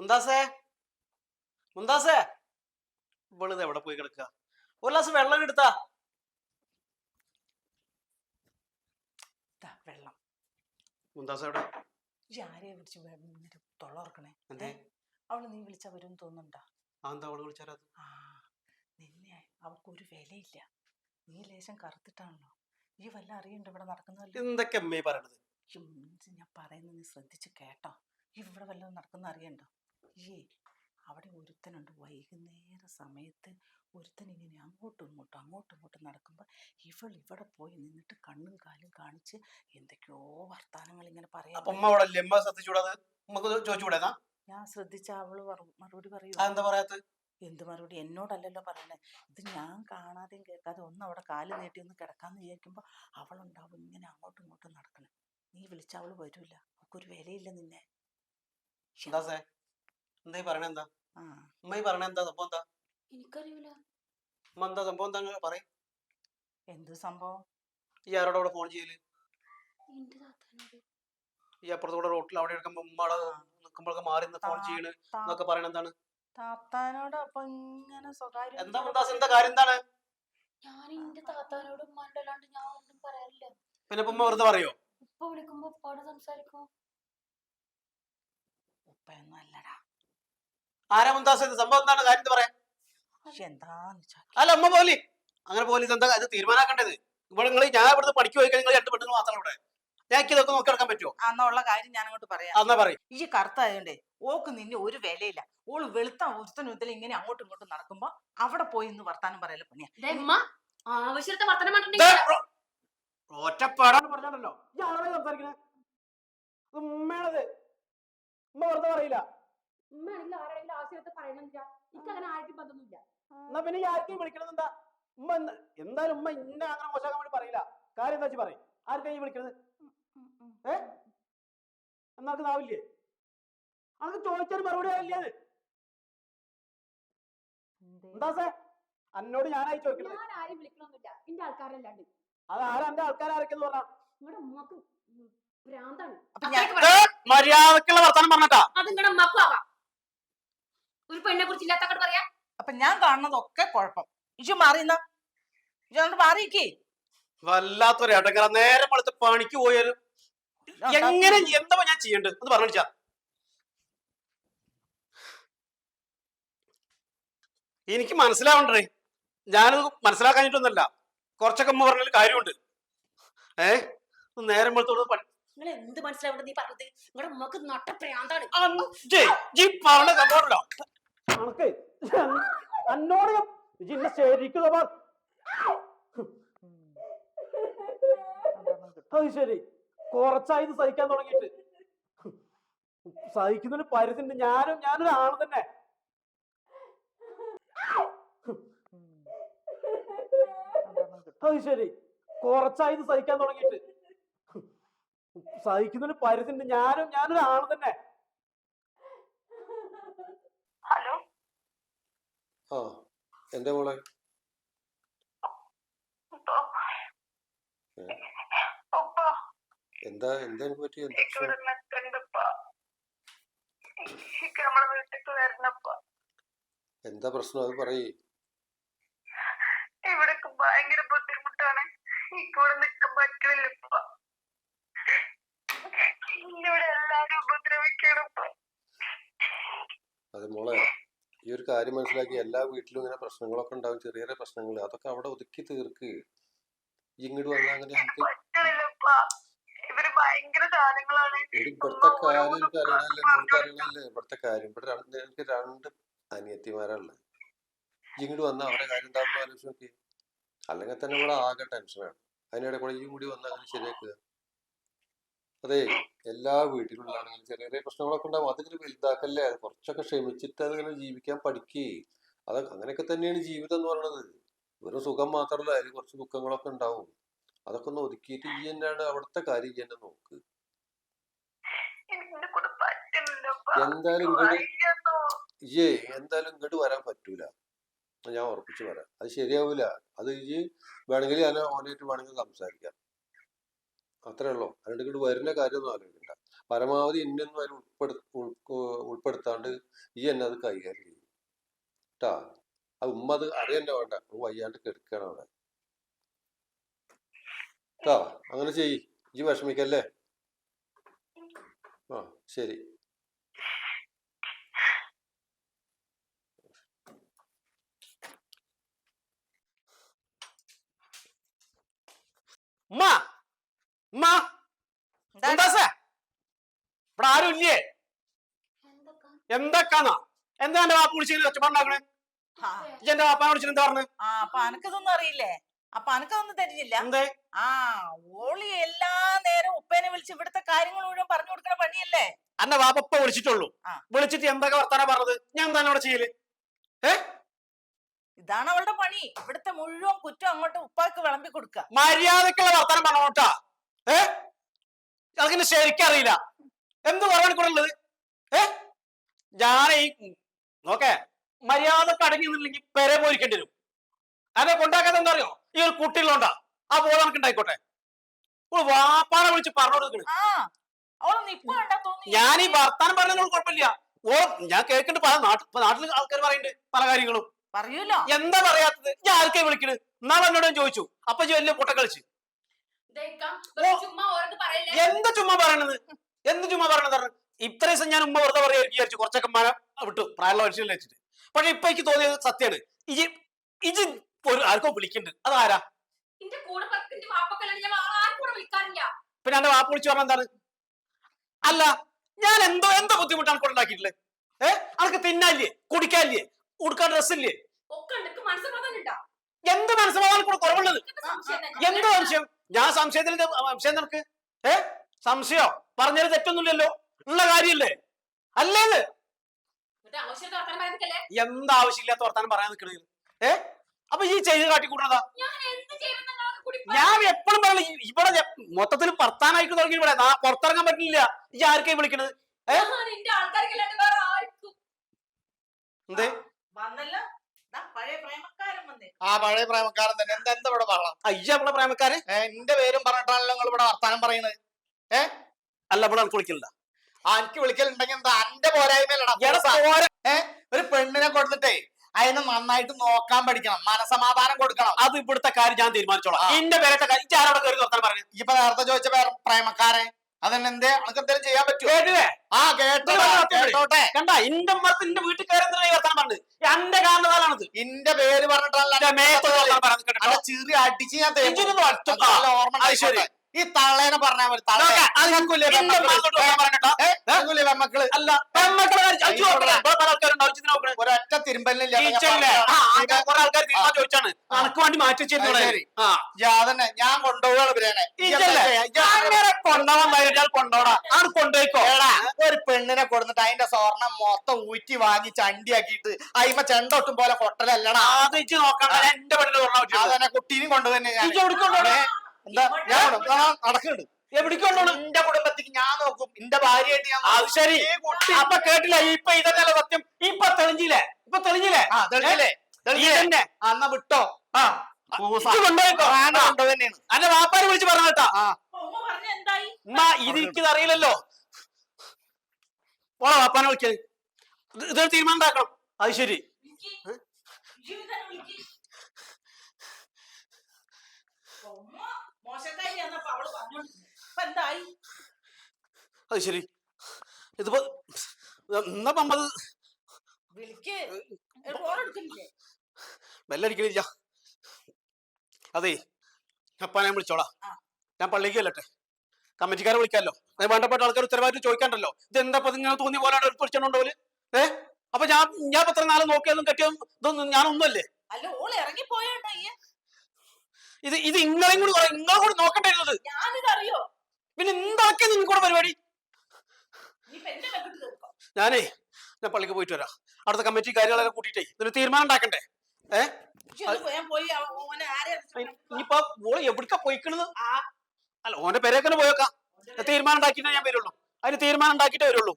മുന്താസേ മുന്താസേ ഇവളിത് എവിടെ പോയി കിടക്കുക ഒരു ഗ്ലാസ് വെള്ളം എടുത്താ. വെള്ളം. മുന്താസ എവിടെ? ആരെയെ വിളിച്ച് തൊള്ളോർക്കണേ എന്തേ? അവൾ നീ വിളിച്ച വരും തോന്നുന്നുണ്ടാ? അതെന്താ അവൾ വിളിച്ചാലത് ആ നിന്നെ അവൾക്കൊരു വിലയില്ല. നീ ലേശം കറുത്തിട്ടാണല്ലോ. ഈ വല്ല അറിയണ്ട ഇവിടെ നടക്കുന്നതല്ലേ എന്തൊക്കെ അമ്മേ പറയണത്? ഞാൻ പറയുന്നത് നീ ശ്രദ്ധിച്ച് കേട്ടോ. ഈ ഇവിടെ വല്ലതും നടക്കുന്ന അറിയണ്ടോ? ഈ അവിടെ ഒരുത്തനുണ്ട്. വൈകുന്നേര സമയത്ത് ഒരുത്തൻ ഇങ്ങനെ അങ്ങോട്ടും ഇങ്ങോട്ടും അങ്ങോട്ടും ഇങ്ങോട്ടും നടക്കുമ്പോൾ ഇവൾ ഇവിടെ പോയി നിന്നിട്ട് കണ്ണും കാലും കാണിച്ച് എന്തൊക്കെയോ വർത്താനങ്ങൾ ഇങ്ങനെ പറയാം അപ്പൊ ഉമ്മ അവിടെ ലെമ്മ ചോദിച്ചുകൂടാ ഞാൻ ശ്രദ്ധിച്ച അവൾ പറ- മറുപടി പറയൂ അതെന്താ എന്ത് മറുപടി? എന്നോടല്ലല്ലോ പറയണേ. ഇത് ഞാൻ കാണാതെയും കേൾക്കാതെ ഒന്ന് അവിടെ കാൽ നീട്ടി ഒന്ന് കിടക്കാന്ന് വിചാരിക്കുമ്പോൾ അവളുണ്ടാവും ഇങ്ങനെ അങ്ങോട്ടും ഇങ്ങോട്ടും നടക്കണേ. നീ വിളിച്ച അവൾ വരൂല. അവക്കൊരു വിലയില്ല നിന്നെ. എന്താ ഈ പറയണ എന്താ ആ. ഉമ്മ ഈ പറയണ എന്താ സംഭവം എന്താ? എനിക്കറിയില്ല ഉമ്മ എന്താ സംഭവം എന്താ പറയും. എന്ത് സംഭവം? ഈ ആരോടെ അവിടെ ഫോൺ ചെയ്യൽ? എന്റെ താത്താനോട്. ഈ അപ്പുറത്തൂടെ റോട്ടിൽ അവിടെ എടുക്കുമ്പോ ഉമ്മ നിൽക്കുമ്പോഴൊക്കെ മാറി ഫോൺ താ- ചെയ്യണ് എന്നൊക്കെ പറയണ എന്താണ് താത്താനോട് അപ്പൊ ഇങ്ങനെ സ്വകാര്യം എന്താ മുന്താസ് എന്താ കാര്യം എന്താണ്? ഞാൻ എന്റെ താത്താനോട് ഉമ്മാനോട് അല്ലാണ്ട് ഞാൻ ഒന്നും പറയാറില്ല പിന്നെ ഉമ്മ വെറുതെ പറയോ? ഉപ്പ വിളിക്കുമ്പോ ഉപ്പാട് സംസാരിക്കും. ഉപ്പയൊന്നും അല്ലടാ. ആരാ മുന്താസ് ഇത് സംഭവം എന്താണ്? കാര്യം പറയാം? അല്ല അമ്മ പോലി. അങ്ങനെ പോലീസ് എന്താ ഇത് തീരുമാനാക്കേണ്ടത്? ഇവിടെ നിങ്ങൾ ഞാൻ ഇവിടുന്ന് പഠിക്ക് പോയി കഴിഞ്ഞാൽ രണ്ട് പെണ്ണുങ്ങൾ മാത്രം ഇവിടെ. ഞാൻ ഇതൊക്കെ നോക്കി നടക്കാൻ പറ്റുമോ അന്നുള്ള കാര്യം ഞാൻ അങ്ങോട്ട് പറയാം. എന്നാ പറയും. ഈ കറുത്തായോണ്ടേ ഓക്ക് നിന്നെ ഒരു വിലയില്ല. ഓൾ വെളുത്ത ഒരുത്തനും ഇതിൽ ഇങ്ങനെ അങ്ങോട്ടും ഇങ്ങോട്ടും നടക്കുമ്പോ അവിടെ പോയി ഇന്ന് വർത്താനം പറയല പണിയാ. ആവശ്യത്തെ പറഞ്ഞിട്ടുണ്ടെങ്കിൽ ഒറ്റപ്പാടാണ് പറഞ്ഞാണല്ലോ ഇയാളെ സംസാരിക്കണേ. ഇത് ഉമ്മയാണത്. ഉമ്മ വെറുതെ പറയില്ല. ഉമ്മയാണെങ്കിൽ ആരാണെങ്കിലും ആവശ്യത്തെ പറയണമെന്നില്ല. എനിക്ക് അങ്ങനെ ആയിട്ട് ബന്ധമൊന്നുമില്ല. എന്നാ പിന്നെ ഈ ആർക്കും വിളിക്കണത് എന്താ? ഉമ്മ എന്ത- എന്തായാലും ഉമ്മ ഇന്ന അങ്ങനെ മോശമാക്കാൻ വേണ്ടി പറയില്ല. കാര്യം എന്താ വെച്ച് പറയും. ആർക്കാ ഈ വിളിക്കണത്? ഏ? എന്നാർക്ക് നാവില്ലേ? അനക്ക് ചോദിച്ചൊരു മറുപടി ആയില്ലേ അത്? എന്താ? സേ എന്നോട് ഞാനായി ചോദിക്കുന്നത് ഞാൻ ആരെയും വിളിക്കണമെന്നില്ല എന്റെ ആൾക്കാരല്ലാണ്ട്. അത് ആരാ? എന്റെ ആൾക്കാരാരൊക്കെന്ന് പറഞ്ഞാ? നിങ്ങളുടെ ഉമ്മക്ക് ഭ്രാന്താണ് അപ്പൊ ഞാൻ മര്യാദക്കുള്ള വർത്താനം പറഞ്ഞാ അത് നിങ്ങളുടെ ഉമ്മക്കും ആവാം. ഒരു പെണ്ണെ കുറിച്ച് ഇല്ലാത്തക്കോട് പറയാ? അപ്പൊ ഞാൻ കാണുന്നതൊക്കെ കുഴപ്പം. ഇജു മാറിയുന്ന മാറിയിക്കേ. വല്ലാത്തൊരു ഇടങ്ങറ നേരെ വെളുത്ത് പണിക്ക് പോയാലും എങ്ങനെ എന്താ ഞാൻ ചെയ്യണ്ടത്? എന്ന് പറഞ്ഞാ എനിക്ക് മനസ്സിലാവണ്ടേ. ഞാനത് മനസ്സിലാക്കാഞ്ഞിട്ടൊന്നല്ല കുറച്ചൊക്കെ അമ്മ പറഞ്ഞാൽ കാര്യമുണ്ട്. ഏ? നേരം വെളുത്തോട് പണി നിങ്ങൾ എന്ത് മനസ്സിലാവുന്നത് നീ പറഞ്ഞത്? നിങ്ങളുടെ ഉമ്മക്ക് നട്ട പ്രാന്താണ്. അന്ന് ജയ്, ജി പറഞ്ഞ സംഭവമല്ലോ കണക്ക് എന്നോട് ഞാൻ- ഇജ്ജ് ഇന്നെ ശരിക്കും. അത് ശരി. കുറച്ചായി ഇത് സഹിക്കാൻ തുടങ്ങിയിട്ട്. സഹിക്കുന്നതിന് പരിധിണ്ട്. ഞാനും ഞാനൊരു ആണ് തന്നെ. അത് ശരി. കുറച്ചായി ഇത് സഹിക്കാൻ തുടങ്ങിയിട്ട്. സഹിക്കുന്നതിന് പരിധിണ്ട്. ഞാനും ഞാനൊരു ആണ് തന്നെ. ഹലോ? ആ എന്റെ മോളെ? എന്താ എന്താ എനിക്ക് പറ്റി എന്താ പ്രശ്നം? എന്താ പ്രശ്നം? അത് പറയേ. ഇവിടെ ഭയങ്കര ബുദ്ധിമുട്ടാണ്. ഇവിടെ നിൽക്കാൻ പറ്റൂല ഇപ്പൊ ഇവിടെ എല്ലാരും ഉപദ്രവിക്കണം ഇപ്പൊ അത് മോളെ. ഈ ഒരു കാര്യം മനസ്സിലാക്കി എല്ലാ വീട്ടിലും ഇങ്ങനെ പ്രശ്നങ്ങളൊക്കെ ഉണ്ടാവും ചെറിയ ചെറിയ പ്രശ്നങ്ങൾ. അതൊക്കെ അവിടെ ഒതുക്കി തീർക്ക്. ഇങ്ങോട്ട് വന്നാൽ അങ്ങനെ നമുക്ക് ഇവിടുത്തെ കാര്യം എനിക്ക് അറിയണല്ലേ നിങ്ങൾക്ക് അറിയണല്ലേ ഇവിടുത്തെ കാര്യം. ഇവിടെ രണ്ട് എനിക്ക് രണ്ട് അനിയത്തിമാരാണുള്ളത്. ഇങ്ങോട്ട് വന്നാൽ അവരുടെ കാര്യം ഉണ്ടാകുമ്പോൾ ആലോചിച്ച് നോക്കി. അല്ലെങ്കിൽ തന്നെ ഇവിടെ ആകെ ടെൻഷനാണ് അതിനിടെ കൂടെ ഈ കൂടി വന്നാൽ അങ്ങനെ ശരിയാക്കുക. അതെ എല്ലാ വീട്ടിലുള്ളതാണെങ്കിലും ചെറിയ ചെറിയ പ്രശ്നങ്ങളൊക്കെ ഉണ്ടാവും. അതിങ്ങനെ വലുതാക്കല്ലേ? അത് കുറച്ചൊക്കെ ക്ഷമിച്ചിട്ട് അതിങ്ങനെ ജീവിക്കാൻ പഠിക്കേ. അത് അങ്ങനെയൊക്കെ തന്നെയാണ് ജീവിതം എന്ന് പറയുന്നത്. വെറും സുഖം മാത്രമല്ല അതിൽ കുറച്ച് ദുഃഖങ്ങളൊക്കെ ഉണ്ടാവും. അതൊക്കെ ഒന്ന് ഒതുക്കിയിട്ട് ഈ തന്നെയാണ് അവിടുത്തെ കാര്യം ഈ തന്നെ നോക്ക്. എന്തായാലും ഇങ്ങോട്ട് ഇയ്യേ എന്തായാലും ഇങ്ങോട്ട് വരാൻ പറ്റൂല. ഞാൻ ഉറപ്പിച്ചു വരാം അത് ശരിയാവൂല. അത് ഈ വേണമെങ്കിൽ ഞാൻ ഓനായിട്ട് വേണമെങ്കിൽ സംസാരിക്കാം. അത്രേ ഉള്ളൂ അതുകൊണ്ട് ഇങ്ങോട്ട് വരുന്ന കാര്യമൊന്നും ആലോചിക്കണ്ട. പരമാവധി ഇന്നും അതിൽ ഉൾപ്പെടു ഉൾ- ഉൾപ്പെടുത്താണ്ട് ഈ എന്നെ അത് കൈകാര്യം ചെയ്യും. കേട്ടാ ആ ഉമ്മ അത് അറിയണ്ട വേണ്ട. വയ്യാണ്ട് കെടുക്കണം അവിടെ. കേട്ടാ അങ്ങനെ ചെയ്യ്. ഈ വിഷമിക്കല്ലേ? ആ ശരി ഉമ്മ ഉമ്മ എന്താ സേ ഇവിടെ ആരും ഇല്ലേ എന്തൊക്കാന്നാ എന്താ എന്റെ വാപ്പ വിളിച്ചത്? ഒച്ചപ്പാടുണ്ടാക്കണേ? എന്റെ വാപ്പാനെ വിളിച്ചിട്ട് എന്താ പറഞ്ഞു? ആ അപ്പൊ അനക്കതൊന്നും അറിയില്ലേ? അപ്പൊ അനക്കതൊന്നും തരില്ല എന്തേ? ആ ഓളി എല്ലാ നേരം ഉപ്പേനെ വിളിച്ച് ഇവിടുത്തെ കാര്യങ്ങൾ മുഴുവൻ പറഞ്ഞു കൊടുക്കണ പണിയല്ലേ? അന്നെ വാപ്പ വിളിച്ചിട്ടുള്ളൂ. വിളിച്ചിട്ട് എന്തൊക്കെ വർത്താനം പറഞ്ഞത്? ഞാൻ എന്താണ് അവിടെ ചെയ്യൽ? ഇതാണ് അവളുടെ പണി. ഇവിടുത്തെ മുഴുവൻ കുറ്റം അങ്ങോട്ട് ഉപ്പാക്ക് വിളമ്പി കൊടുക്കുക മര്യാദക്കുള്ള വർത്താനം പറഞ്ഞോട്ടാ. ഏ? അതിന് ശരിക്കറിയില്ല. എന്ത് പറയാൻ കൂടെ ഉള്ളത് ഏ? ഞാൻ ഈ നോക്കേ മര്യാദയ്ക്ക് അടങ്ങി നിന്നില്ലെങ്കിൽ പെരെ പോയിരിക്കേണ്ടി വരും. അതെ കൊണ്ടാക്കാതെ എന്താ അറിയോ ഈ ഒരു കുട്ടികളുണ്ടാ ആ പോലെ നമുക്ക് ഉണ്ടായിക്കോട്ടെ. വാപ്പാറ വാപ്പാനെ വിളിച്ച് പറഞ്ഞു കൊടുക്കണ്. ഞാൻ ഈ വർത്താനം പറഞ്ഞതിനോട് കുഴപ്പമില്ല. ഓ ഞാൻ കേൾക്കുന്നുണ്ട് പല നാട്ടിൽ നാട്ടിൽ ആൾക്കാർ പറയുന്നുണ്ട് പല കാര്യങ്ങളും. പറയൂലോ? എന്താ പറയാത്തത്? ഞാൻ ആർക്കെ വിളിക്കണ്. എന്നാൾ എന്നോട് ഞാൻ ചോദിച്ചു. അപ്പൊ വലിയ പൊട്ട കളിച്ച്. എന്ത് ചുമ്മാ പറയണത്? എന്ത് ചുമ്മാ പറയണത്? പറഞ്ഞ് ഇത്ര ദിവസം ഞാൻ ഉമ്മ വെറുതെ പറയുക വിചാരിച്ചു. കുറച്ചൊക്കെ മഴ വിട്ടു. പ്രായമുള്ള മനുഷ്യനെ വെച്ചിട്ട്. പക്ഷെ ഇപ്പൊ എനിക്ക് തോന്നിയത് സത്യമാണ് ഇജി ഇജി ഒരു ആർക്കോ വിളിക്കുന്നുണ്ട് അതാരാ? പിന്നെ എന്റെ വാപ്പ വിളിച്ചു പറഞ്ഞ എന്താണ്? അല്ല ഞാൻ എന്തോ എന്തോ ബുദ്ധിമുട്ടാണ് കൊണ്ടാക്കിയിട്ടുള്ളത് ഏ? ഏഹ് അനക്ക് തിന്നാല്ലേ കുടിക്കാല്ലേ ഉടുക്കാൻ ഡ്രസ്സില്ലേ എന്ത് മനസ്സിലാവാൻ കൂടെ കുറവുള്ളത്? എന്ത്? സംശയം? ഞാൻ സംശയത്തിൽ സംശയം നിനക്ക്? ഏ? സംശയോ? പറഞ്ഞത് തെറ്റൊന്നുമില്ലല്ലോ. ഉള്ള കാര്യല്ലേ അല്ലേത് പറയുന്നില്ലേ എന്താവശ്യമില്ലാത്ത വർത്താനം പറയാൻ നിൽക്കണത് ഏ? അപ്പൊ ഈ ചെയ്ത് കാട്ടിക്കൂട്ടണതാ ഞാൻ എന്ത് ചെയ്യണം നിങ്ങൾക്ക് കൂടി ഞാൻ എപ്പോഴും പറയുന്നത് ഇവിടെ മൊത്തത്തിൽ പർത്താനായിട്ട് തുടങ്ങി ഇവിടെ നാ പുറത്തിറങ്ങാൻ പറ്റില്ല. ഈ ആർക്കായി വിളിക്കണത്? ആർക്കും. എന്തേ? ആ പഴയ പ്രേമക്കാരൻ തന്നെ. എന്താ എന്താ ഇവിടെ പറയാം അയ്യ ഇവിടെ പ്രേമക്കാരൻ? എന്റെ പേരും പറഞ്ഞിട്ടാണല്ലോ നിങ്ങൾ ഇവിടെ വർത്താനം പറയുന്നത്. അല്ല ഇവിടെ എനിക്ക് വിളിക്കില്ല ആ എനിക്ക് വിളിക്കലുണ്ടെങ്കിൽ എന്താ അന്റെ പോരായ്മയല്ലടാ എടാ പൂസ. പോരെ. ഒരു പെണ്ണിനെ കൊടുത്തിട്ടേ അതിനെ നന്നായിട്ട് നോക്കാൻ പഠിക്കണം മനസമാധാനം കൊടുക്കണം. അത് ഇവിടുത്തെ കാര്യം ഞാൻ തീരുമാനിച്ചോളാം. എന്റെ പേരത്തെ കാര്യം ആരോടെ കയറി വർത്താനം പറഞ്ഞു? ഇപ്പൊ നേരത്തെ ചോദിച്ച പേര് പ്രേമക്കാരെ അതന്നെ എന്തേ? നമുക്ക് എന്തെങ്കിലും ചെയ്യാൻ പറ്റുമോ കേട്ടില്ലേ? ആ കേട്ടോ. കേട്ടോട്ടെ. കണ്ട ഇന്റെ മറത്ത് ഇന്റെ വീട്ടിൽ കയറി വർത്താനം പറഞ്ഞു എന്റെ കാരണത്താലാണത് ഇന്റെ പേര് പറഞ്ഞിട്ടല്ല ചിറി അടിച്ച് ഞാൻ ഓർമ്മ. ഈ തള്ളേനെ പറഞ്ഞാൽ മതി അത് പെമ്മക്കൾ? അല്ല പെമ്മക്കളെ നോക്കണേ ഒരൊറ്റ കുറെ ആൾക്കാർ ചോദിച്ചാണ്. വേണ്ടി മാറ്റി അത് അതന്നെ. ഞാൻ ഇവരേനെ കൊണ്ടുപോകാൻ കൊണ്ടോടാ. ആണ് കൊണ്ടുപോയിക്കോ? ഒരു പെണ്ണിനെ കൊടുത്തിട്ട് അതിന്റെ സ്വർണം മൊത്തം ഊറ്റി വാങ്ങി ചണ്ടിയാക്കിയിട്ട് അയിമ ചെണ്ടൊട്ടും പോലെ ഇജ്ജ് നോക്കണ്ട. ഞാൻ എന്റെ പെണ്ണിന് അതന്നെ കുട്ടീനും കൊണ്ടുതന്നെ ഞാൻ? എന്താ? ഞാൻ നടക്കുന്നുണ്ട്. എവിടേക്ക് എന്റെ കുടുംബത്തിക്ക് ഞാൻ നോക്കും. എന്റെ ഭാര്യയായിട്ട് ഞാൻ അത് ശരി. അപ്പൊ കേട്ടില്ല? ഇപ്പൊ ഇതന്നെയല്ല സത്യം? ഇപ്പൊ തെളിഞ്ഞില്ലേ? ഇപ്പൊ തെളിഞ്ഞില്ലേ? ആ തെളിഞ്ഞില്ലേ? തെളിഞ്ഞില്ലേ? ഇതന്നെ. വിട്ടോ. ആ. അന്റെ വിളിച്ച് പറഞ്ഞു എന്നാ ആ. ഉമ്മ പറഞ്ഞ എന്തായി? ഉമ്മ ഇത് എനിക്കിത് അറിയില്ലല്ലോ ഓളെ വാപ്പാനെ വിളിക്കത് ഇത് ഇതൊരു തീരുമാനം ഉണ്ടാക്കണം അത് ശരി വിളിക്ക്. ജീവിതം വിളിക്ക്. ഉമ്മ മോശക്കാരിയാന്നപ്പോ അവൾ പറഞ്ഞോണ്ടിരുന്നു ഇപ്പൊ എന്തായി? അത് ശരി. ഇതിപ്പോ എന്നാ നമ്മത് വിളിക്ക്. ഫോൺ എടുക്കുന്നില്ലേ ബെല്ലടിക്കണില്ല. അതെ അപ്പ ഞാൻ വിളിച്ചോളാം. ഞാൻ പള്ളിക്ക് അല്ലട്ടെ കമ്മിറ്റിക്കാരെ വിളിക്കാമല്ലോ അത് വേണ്ടപ്പെട്ട ആൾക്കാർ ഉത്തരവാദിത്വം ചോദിക്കണ്ടല്ലോ. ഇത് എന്താ ഇങ്ങനെ തോന്നി പോലെ വിളിച്ചോണ്ടോൽ ഏ? അപ്പൊ ഞാൻ ഞാൻ പത്ര ഇത്ര നാളെ നോക്കിയതും കെട്ടിയതും ഇതൊന്നും ഞാനൊന്നുമല്ലേ? അല്ല ഓൾ ഇറങ്ങി പോയോണ്ടോ ഈ ഇത് ഇത് ഇങ്ങളെയും കൂടി ഇങ്ങളെ കൂടി നോക്കണ്ടായിരുന്നത് ഞാനിതറിയോ? പിന്നെ എന്താക്കിയ നിങ്ങൾക്കൂടെ പരിപാടി? ഞാനേ ഞാൻ പള്ളിക്ക് പോയിട്ട് വരാം. അടുത്ത കമ്മിറ്റി കാര്യങ്ങളെല്ലാം കൂട്ടിയിട്ടേ ഇതിന് തീരുമാനം ഉണ്ടാക്കണ്ടേ? ഏ? ഇനിയിപ്പോ ഓൾ എവിടക്ക പോയിക്കണത്? അല്ല ഓന്റെ പേരേക്കന്നെ പോയേക്കാം. തീരുമാനം ഉണ്ടാക്കിട്ടേ ഞാൻ വരുള്ളൂ. അതിന് തീരുമാനം ഉണ്ടാക്കിയിട്ടേ വരുള്ളൂ.